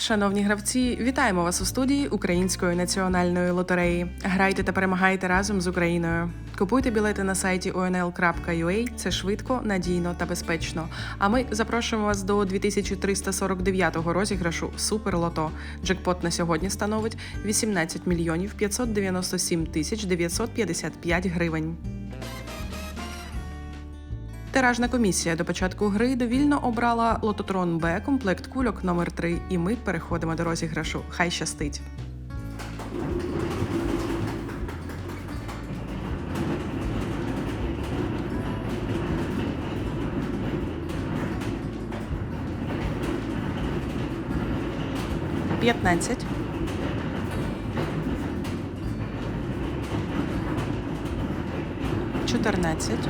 Шановні гравці, вітаємо вас у студії Української національної лотереї. Грайте та перемагайте разом з Україною. Купуйте білети на сайті onl.ua. Це швидко, надійно та безпечно. А ми запрошуємо вас до 2349-го розіграшу Супер Лото. Джекпот на сьогодні становить 18 мільйонів 597 тисяч 955 гривень. Тиражна комісія до початку гри довільно обрала лототрон Б комплект кульок номер 3 і ми переходимо до розіграшу. Хай щастить. П'ятнадцять. Чотирнадцять.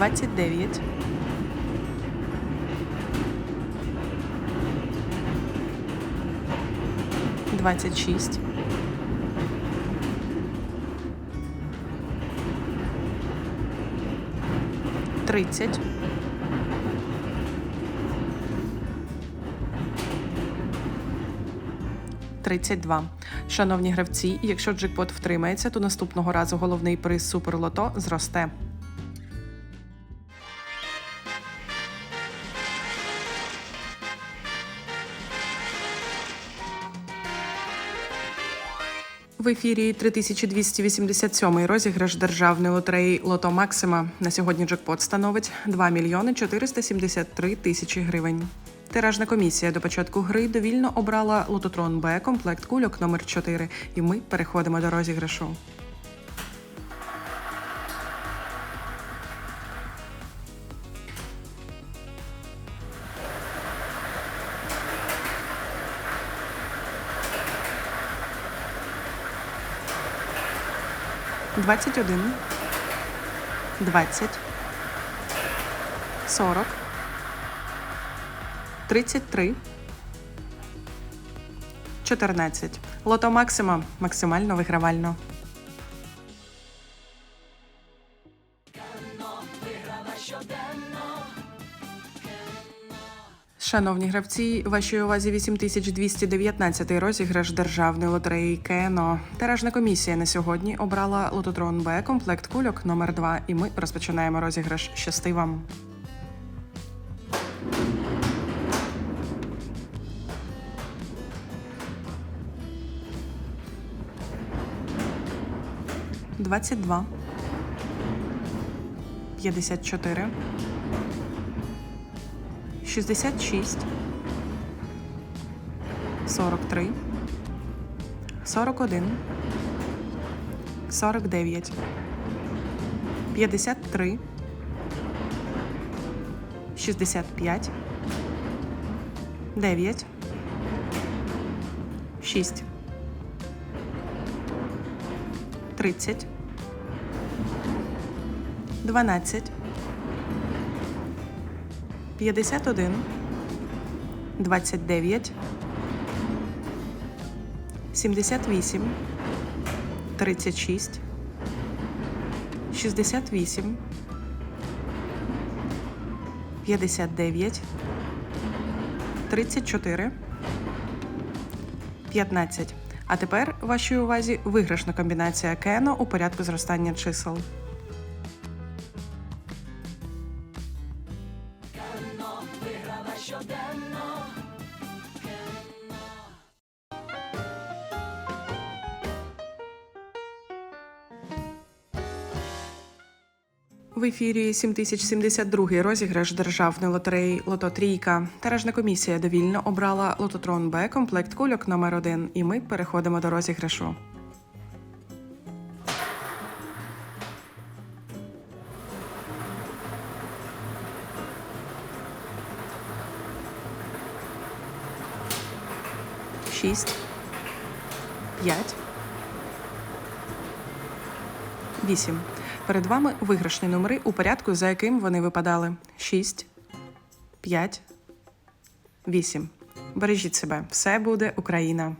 29. Двадцять шість. Тридцять. Тридцять два. Шановні гравці, якщо джекпот втримається, то наступного разу головний приз Суперлото зросте. В ефірі 3287 розіграш державної лотереї Лото Максима. На сьогодні джекпот становить 2 мільйони 473 тисячі гривень. Тиражна комісія до початку гри довільно обрала лототрон Б комплект кульок номер 4 і ми переходимо до розіграшу. Двадцять один, двадцять, сорок, тридцять три, чотирнадцять. Лото Максима. Максимально вигравально. Шановні гравці, вашій увазі 8219 розіграш державної лотереї КНО. Тиражна комісія на сьогодні обрала лототрон Б комплект кульок номер 2 і ми розпочинаємо розіграш. Щасти вам! Двадцять два. П'ятдесят чотири. 66, 43, 41, 49, 53, 65, 9, 6, 30, 12, 51, 29, 78, 36, 68, 59, 34, 15. А тепер вашій увазі виграшна комбінація Кено у порядку зростання чисел. В ефірі 7072 розіграш державної лотереї Лото Трійка. Тиражна комісія довільно обрала лототрон Б комплект кульок номер 1 і ми переходимо до розіграшу. Шість. П'ять. Вісім. Перед вами виграшні номери у порядку, за яким вони випадали: 6, 5, 8. Бережіть себе. Все буде Україна.